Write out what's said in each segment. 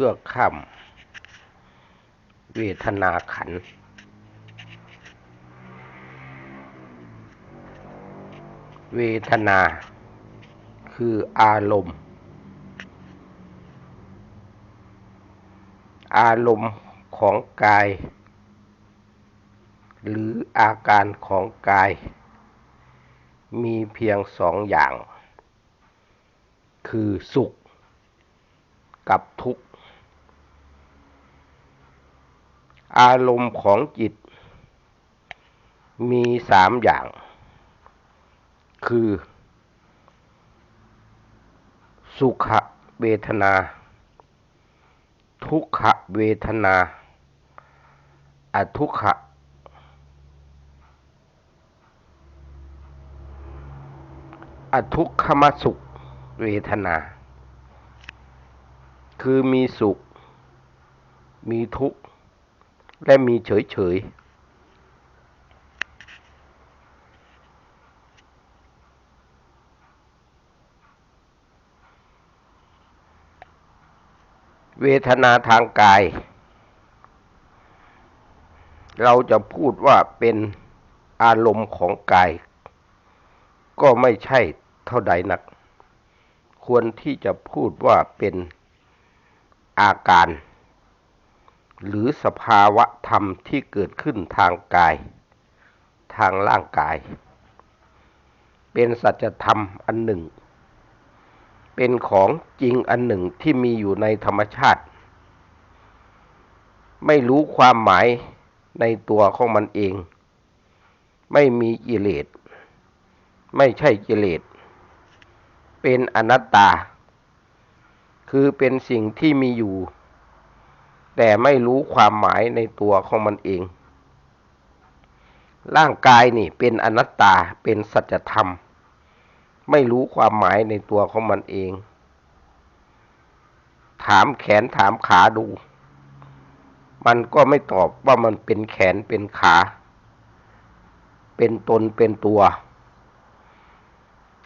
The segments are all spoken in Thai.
พื่อข้ามเวทนาขัน เวทนาคืออารมณ์ อารมณ์ของกาย หรืออาการของกาย มีเพียงสองอย่าง คือสุขกับทุกข์ อารมณ์ของจิต มีสามอย่าง คือ สุขเวทนา ทุกขเวทนา อทุกขอทุกขมสุขเวทนา คือมีสุข มีทุกข์ และมีเฉยเฉยเวทนาทางกาย เราจะพูดว่าเป็นอารมณ์ของกาย ก็ไม่ใช่เท่าใดนัก ควรที่จะพูดว่าเป็นอาการ หรือสภาวะธรรมที่เกิดขึ้นทางกาย ทางร่างกาย เป็นสัจธรรมอันหนึ่ง เป็นของจริงอันหนึ่งที่มีอยู่ในธรรมชาติ ไม่รู้ความหมายในตัวของมันเอง ไม่มีกิเลส ไม่ใช่กิเลส เป็นอนัตตา คือเป็นสิ่งที่มีอยู่ แต่ไม่รู้ความหมายในตัวของมันเอง ร่างกายนี่เป็นอนัตตาเป็นสัจธรรม ไม่รู้ความหมายในตัวของมันเอง ถามแขนถามขาดู มันก็ไม่ตอบว่ามันเป็นแขนเป็นขา เป็นตนเป็นตัว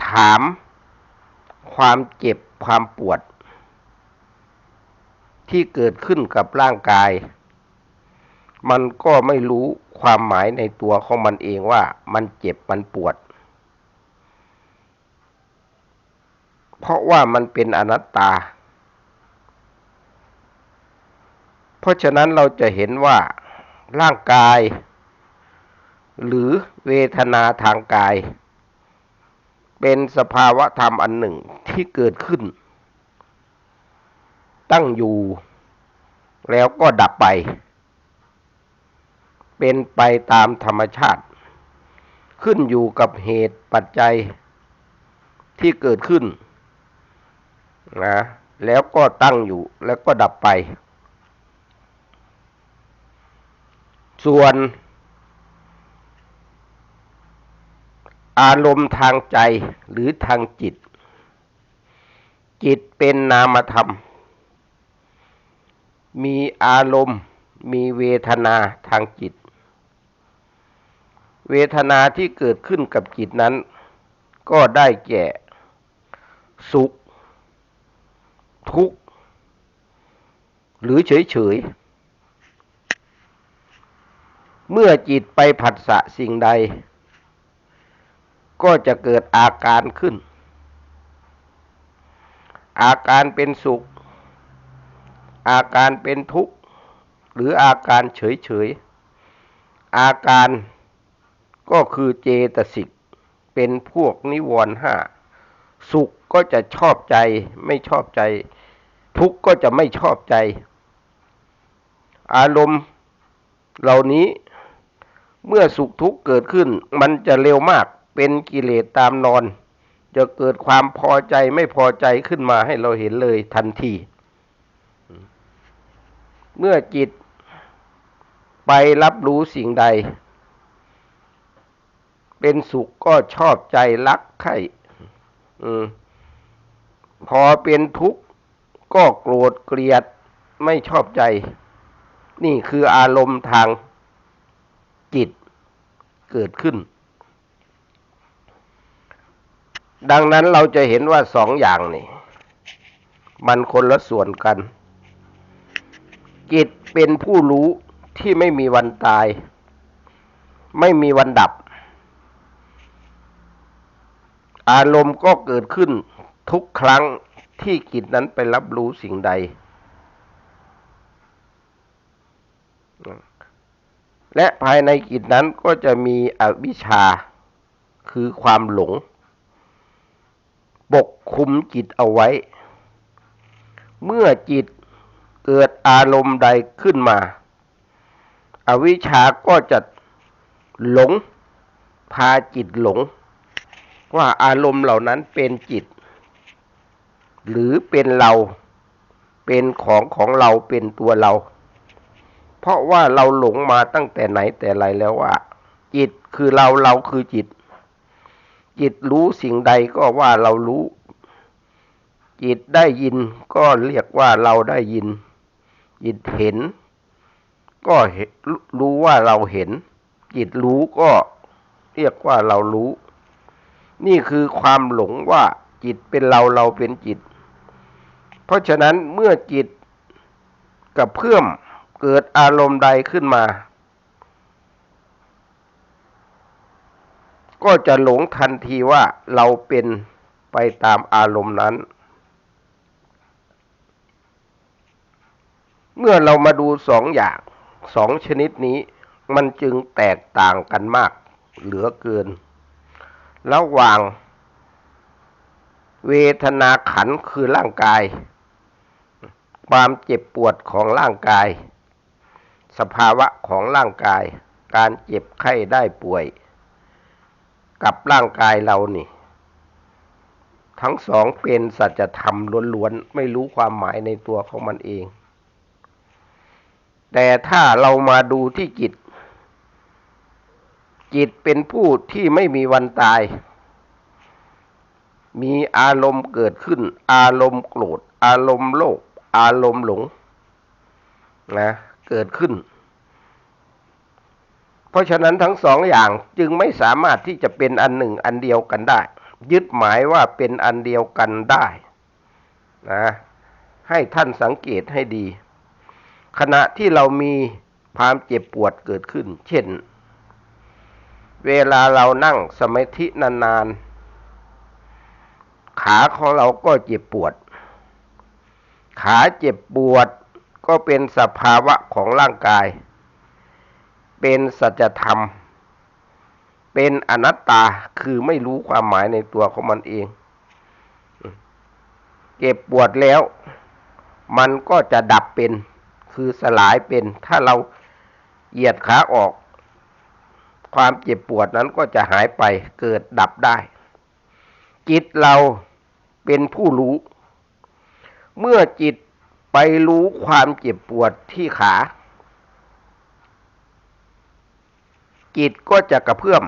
ถามความเจ็บความปวด ที่เกิดขึ้นกับร่างกาย มันก็ไม่รู้ความหมายในตัวของมันเองว่ามันเจ็บมันปวด เพราะว่ามันเป็นอนัตตา เพราะฉะนั้นเราจะเห็นว่าร่างกาย หรือเวทนาทางกาย เป็นสภาวะธรรมอันหนึ่งที่เกิดขึ้น ตั้งอยู่ แล้วก็ดับไป เป็นไปตามธรรมชาติ ขึ้นอยู่กับเหตุปัจจัยที่เกิดขึ้นนะแล้วก็ตั้งอยู่แล้วก็ดับไป ส่วน อารมณ์ทางใจหรือทางจิต จิตเป็นนามธรรม มีอารมณ์ มีเวทนาทางจิต เวทนาที่เกิดขึ้นกับจิตนั้น ก็ได้แก่ สุข ทุกข์ หรือเฉยเฉยเมื่อจิตไปผัสสะสิ่งใด ก็จะเกิดอาการขึ้น อาการเป็นสุข อาการเป็นทุกข์ หรืออาการเฉยเฉยอาการก็คือเจตสิกเป็นพวกนิวรณ์ห้าสุขก็จะชอบใจไม่ชอบใจ ทุกข์ก็จะไม่ชอบใจ อารมณ์เหล่านี้เมื่อสุขทุกข์เกิดขึ้น มันจะเร็วมากเป็นกิเลสตามนอน จะเกิดความพอใจไม่พอใจขึ้นมาให้เราเห็นเลยทันที เมื่อจิตไปรับรู้สิ่งใด เป็นสุขก็ชอบใจรักใคร่พอเป็นทุกข์ก็โกรธเกลียดไม่ชอบใจ นี่คืออารมณ์ทางจิตเกิดขึ้น ดังนั้นเราจะเห็นว่าสองอย่างนี่ มันคนละส่วนกัน จิตเป็นผู้รู้ที่ไม่มีวันตาย ไม่มีวันดับ อารมณ์ก็เกิดขึ้นทุกครั้งที่จิตนั้นไปรับรู้สิ่งใด และภายในจิตนั้นก็จะมีอวิชชาคือความหลง ปกคุมจิตเอาไว้ เมื่อจิต เกิดอารมณ์ใดขึ้นมา อวิชชาก็จะหลงพาจิตหลง ว่าอารมณ์เหล่านั้นเป็นจิต หรือเป็นเราเป็นของของเราเป็นตัวเรา เพราะว่าเราหลงมาตั้งแต่ไหนแต่ไรแล้วว่า จิตคือเราเราคือจิต จิตรู้สิ่งใดก็ว่าเรารู้ จิตได้ยินก็เรียกว่าเราได้ยิน จิตเห็น ก็รู้ว่าเราเห็น จิตรู้ก็เรียกว่าเรารู้ นี่คือความหลงว่าจิตเป็นเราเราเป็นจิต เพราะฉะนั้นเมื่อจิตกับเพื่อมเกิดอารมณ์ใดขึ้นมา ก็จะหลงทันทีว่าเราเป็นไปตามอารมณ์นั้น เมื่อเรามาดูสองอย่างสองชนิดนี้ มันจึงแตกต่างกันมาก เหลือเกิน ระหว่าง เวทนาขันคือร่างกาย ความเจ็บปวดของร่างกาย สภาวะของร่างกาย การเจ็บไข้ได้ป่วย กับร่างกายเรานี่ ทั้งสองเป็นสัจธรรมล้วนๆ ไม่รู้ความหมายในตัวของมันเอง แต่ถ้าเรามาดูที่จิต จิตเป็นผู้ที่ไม่มีวันตาย มีอารมณ์เกิดขึ้น อารมณ์โกรธ อารมณ์โลภอารมณ์หลงนะเกิดขึ้น เพราะฉะนั้นทั้งสองอย่างจึงไม่สามารถที่จะเป็นอันหนึ่งอันเดียวกันได้ ยึดหมายว่าเป็นอันเดียวกันได้นะให้ท่านสังเกตให้ดี ขณะที่เรามีความเจ็บปวดเกิดขึ้น เช่น เวลาเรานั่งสมาธินานๆ ขาของเราก็เจ็บปวด ขาเจ็บปวดก็เป็นสภาวะของร่างกาย เป็นสัจธรรม เป็นอนัตตาคือไม่รู้ความหมายในตัวของมันเอง เจ็บปวดแล้ว มันก็จะดับเป็น คือสลายเป็น ถ้าเราเหยียดขาออก ความเจ็บปวดนั้นก็จะหายไปเกิดดับได้ จิตเราเป็นผู้รู้ เมื่อจิตไปรู้ความเจ็บปวดที่ขา จิตก็จะกระเพื่อม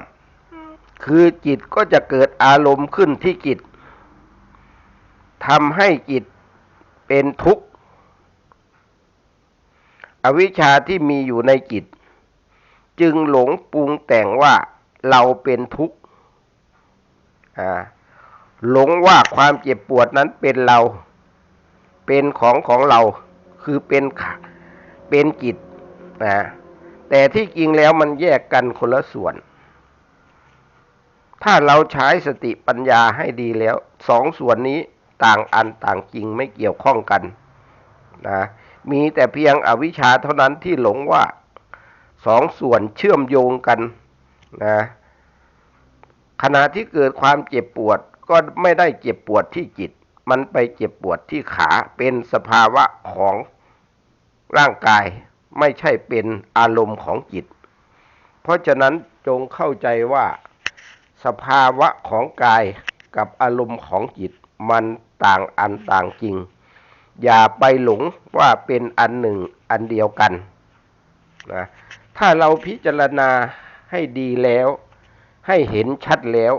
คือจิตก็จะเกิดอารมณ์ขึ้นที่จิตทำให้จิตเป็นทุกข์ อวิชชาที่มีอยู่ในจิต จึงหลงปรุงแต่งว่าเราเป็นทุกข์หลงว่าความเจ็บปวดนั้นเป็นเรา เป็นของของเรา คือเป็นเป็นจิตนะแต่ที่จริงแล้วมันแยกกันคนละส่วน ถ้าเราใช้สติปัญญาให้ดีแล้ว สองส่วนนี้ต่างอันต่างจริงไม่เกี่ยวข้องกันนะ มีแต่เพียงอวิชชาเท่านั้นที่หลงว่าสองส่วนเชื่อมโยงกันนะขณะที่เกิดความเจ็บปวดก็ไม่ได้เจ็บปวดที่จิต มันไปเจ็บปวดที่ขาเป็นสภาวะของร่างกายไม่ใช่เป็นอารมณ์ของจิต เพราะฉะนั้นจงเข้าใจว่าสภาวะของกายกับอารมณ์ของจิต มันต่างอันต่างจริง อย่าไปหลงว่าเป็นอันหนึ่งอันเดียวกันนะถ้าเราพิจารณาให้ดีแล้ว ให้เห็นชัดแล้ว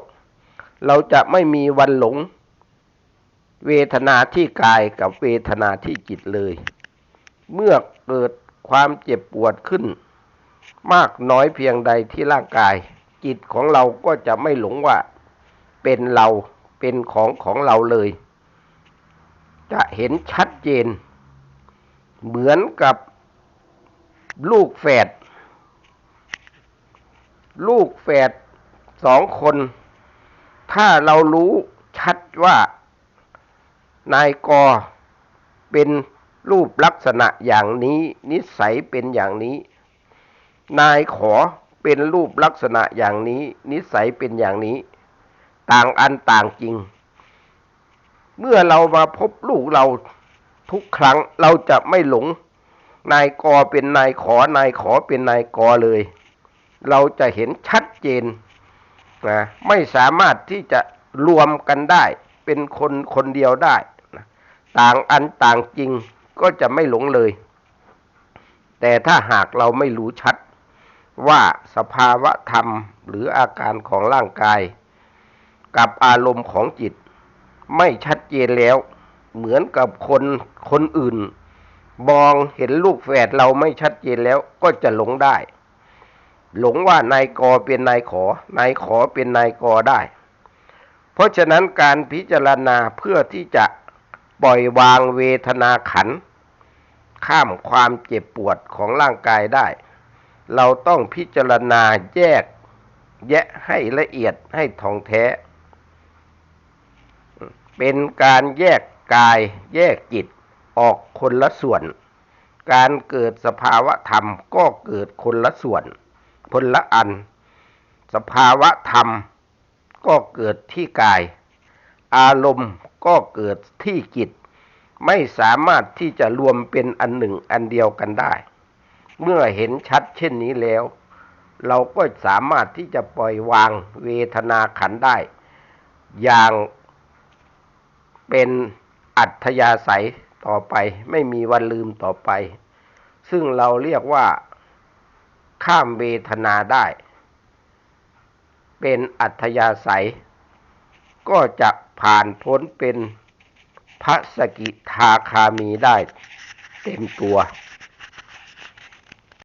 เราจะไม่มีวันหลง เวทนาที่กายกับเวทนาที่จิตเลย เมื่อเกิดความเจ็บปวดขึ้น มากน้อยเพียงใดที่ร่างกาย จิตของเราก็จะไม่หลงว่า เป็นเราเป็นของของเราเลย จะเห็นชัด เจน เหมือนกับลูกแฝด ลูกแฝดสองคน ถ้าเรารู้ชัดว่านายกอเป็นรูปลักษณะอย่างนี้ นิสัยเป็นอย่างนี้ นายขอเป็นรูปลักษณะอย่างนี้ นิสัยเป็นอย่างนี้ ต่างอันต่างจริง เมื่อเรามาพบลูกเรา ทุกครั้งเราจะไม่หลงนายกอเป็นนายขอนายขอเป็นนายกอเลย เราจะเห็นชัดเจนนะไม่สามารถที่จะรวมกันได้เป็นคนคนเดียวได้นะต่างอันต่างจริงก็จะไม่หลงเลย แต่ถ้าหากเราไม่รู้ชัดว่าสภาวะธรรมหรืออาการของร่างกาย กับอารมณ์ของจิต ไม่ชัดเจนแล้ว เหมือนกับคนคนอื่น มองเห็นลูกแฝดเราไม่ชัดเจนแล้วก็จะหลงได้ หลงว่านายกอเป็นนายขอนายขอเป็นนายกอได้ เพราะฉะนั้นการพิจารณาเพื่อที่จะปล่อยวางเวทนาขัน ข้ามความเจ็บปวดของร่างกายได้ เราต้องพิจารณาแยกแยะให้ละเอียดให้ท่องแท้ เป็นการแยก กายแยกจิตออกคนละส่วน การเกิดสภาวะธรรมก็เกิดคนละส่วน คนละอัน สภาวะธรรมก็เกิดที่กาย อารมณ์ก็เกิดที่จิต ไม่สามารถที่จะรวมเป็นอันหนึ่งอันเดียวกันได้ เมื่อเห็นชัดเช่นนี้แล้ว เราก็สามารถที่จะปล่อยวางเวทนาขันได้ อย่างเป็น อัธยาศัยต่อไป ไม่มีวันลืมต่อไป ซึ่งเราเรียกว่าข้ามเวทนาได้ เป็นอัธยาศัย ก็จะผ่านพ้นเป็นพระสกิทาคามีได้เต็มตัว